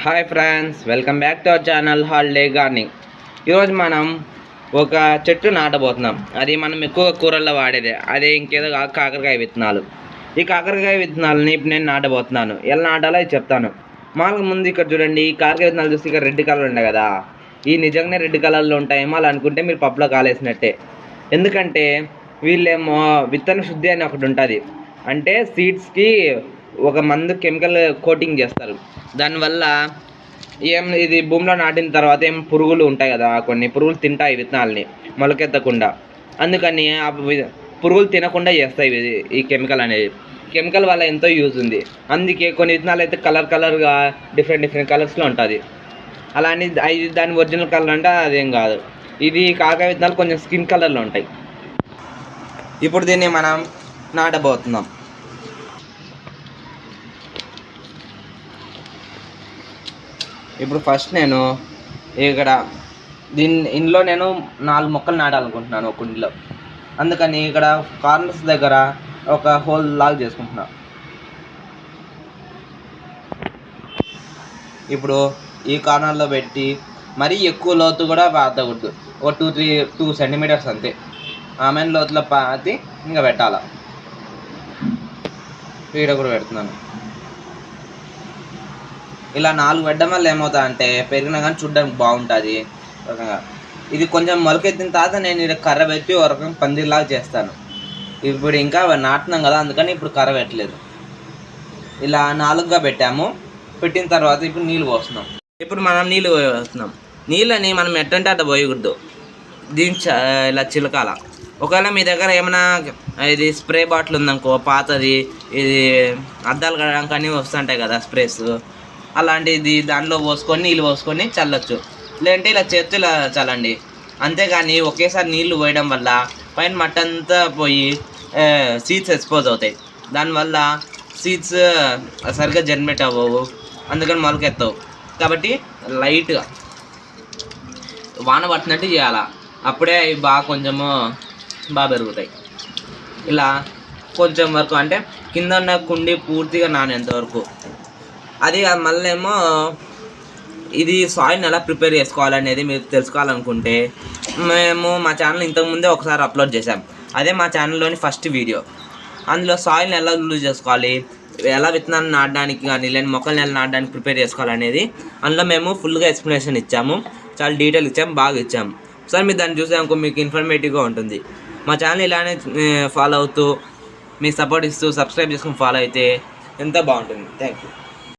Hi friends welcome back to our channel holiday gardening ఈరోజు మనం ఒక చెట్టు నాటబోతున్నాం. అది మనం ఎక్కువ కూరల్లో వాడేదే. అదే ఇంకేదో కాదు కాకరకాయ విత్తనాలు. ఈ కాకరకాయ విత్తనాలని ఇప్పుడు నేను నాటబోతున్నాను. ఎలా నాటాలో అది చెప్తాను. మామూలుగా ముందు ఇక్కడ చూడండి ఈ కాకరకాయ విత్తనాలు చూస్తే ఇక్కడ రెడ్ కలర్ ఉండే కదా. ఈ నిజంగానే రెడ్ కలర్లో ఉంటాయేమో అలా అనుకుంటే మీరు పప్పులో కాలేసినట్టే. ఎందుకంటే వీళ్ళేమో విత్తన శుద్ధి అని ఒకటి ఉంటుంది. అంటే సీడ్స్కి ఒక మందు కెమికల్ కోటింగ్ చేస్తారు. దానివల్ల ఏం ఇది భూమిలో నాటిన తర్వాత ఏం పురుగులు ఉంటాయి కదా కొన్ని పురుగులు తింటాయి విత్తనాలని మొలకెత్తకుండా. అందుకని ఆ పురుగులు తినకుండా చేస్తాయి ఇవి ఈ కెమికల్ అనేది. కెమికల్ వల్ల ఎంతో యూజ్ ఉంది. అందుకే కొన్ని విత్తనాలు అయితే కలర్ కలర్గా డిఫరెంట్ డిఫరెంట్ కలర్స్లో ఉంటుంది. అలా అని అది దాని ఒరిజినల్ కలర్ అంటే అదేం కాదు. ఇది కాకా విత్తనాలు కొంచెం స్కిన్ కలర్లో ఉంటాయి. ఇప్పుడు దీన్ని మనం నాటబోతున్నాం. ఇప్పుడు ఫస్ట్ నేను ఇక్కడ దీన్ని ఇందులో నేను నాలుగు మొక్కలు నాటాలనుకుంటున్నాను ఒక కుండీలో. అందుకని ఇక్కడ కార్నర్స్ దగ్గర ఒక హోల్ లాగ్ చేసుకుంటున్నా. ఇప్పుడు ఈ కార్నర్లో పెట్టి మరీ ఎక్కువ లోతు కూడా పాతకూడదు. ఒక టూ త్రీ టూ సెంటీమీటర్స్ అంతే. ఆమె లోతులో పాతి ఇంకా పెట్టాల. ఇక్కడ కూడా పెడుతున్నాను. ఇలా నాలుగు పెట్టడం వల్ల ఏమవుతా అంటే పెరిగినా కానీ చూడడానికి బాగుంటుంది. రకంగా ఇది కొంచెం మొలకెత్తిన తర్వాత నేను ఇక్కడ కర్ర పెట్టి ఒక రకం పందిరిలాగా చేస్తాను. ఇప్పుడు ఇంకా నాటున్నాం కదా అందుకని ఇప్పుడు కర్ర పెట్టలేదు. ఇలా నాలుగుగా పెట్టాము. పెట్టిన తర్వాత ఇప్పుడు నీళ్ళు పోస్తున్నాం. ఇప్పుడు మనం నీళ్ళు పోస్తున్నాం. నీళ్ళని మనం ఎట్టంటే అట్ట పోయకూడదు. దీని చ- ఇలా చిలకాల. ఒకవేళ మీ దగ్గర ఏమైనా ఇది స్ప్రే బాటిల్ ఉందనుకో పాతది ఇది అద్దాలు కడడానికి అన్నీ వస్తుంటాయి కదా స్ప్రేస్. అలాంటిది దాంట్లో పోసుకొని నీళ్ళు పోసుకొని చల్లొచ్చు. లేదంటే ఇలా చేత్తో ఇలా చల్లండి. అంతేగాని ఒకేసారి నీళ్ళు పోయడం వల్ల పైన మట్ట అంతా పోయి సీడ్స్ ఎక్స్పోజ్ అవుతాయి. దానివల్ల సీడ్స్ సరిగ్గా జనరేట్ అవ్వవు. అందుకని మొలకెత్తవు. కాబట్టి లైట్గా వాన పట్టినట్టు చేయాల. అప్పుడే అవి బాగా కొంచెము బాగా పెరుగుతాయి. ఇలా కొంచెం వరకు అంటే కింద ఉన్న కుండి పూర్తిగా నానేంత వరకు. అది మళ్ళీ ఏమో ఇది సాయిల్ని ఎలా ప్రిపేర్ చేసుకోవాలనేది మీరు తెలుసుకోవాలనుకుంటే మేము మా ఛానల్ ఇంతకుముందే ఒకసారి అప్లోడ్ చేసాం అదే మా ఛానల్లోని ఫస్ట్ వీడియో అందులో సాయిల్ని ఎలా లూజ్ చేసుకోవాలి ఎలా విత్తనాన్ని నాటడానికి కానీ లేని మొక్కల్ని ఎలా నాటడానికి ప్రిపేర్ చేసుకోవాలనేది అందులో మేము ఫుల్గా ఎక్స్ప్లెనేషన్ ఇచ్చాము. చాలా డీటెయిల్ ఇచ్చాము బాగా ఇచ్చాము. సార్ మీరు దాన్ని చూసాక మీకు ఇన్ఫర్మేటివ్గా ఉంటుంది. మా ఛానల్ ఇలానే ఫాలో అవుతూ మీ సపోర్ట్ ఇస్తూ సబ్స్క్రైబ్ చేసుకుని ఫాలో అయితే ఎంత బాగుంటుంది. Thank you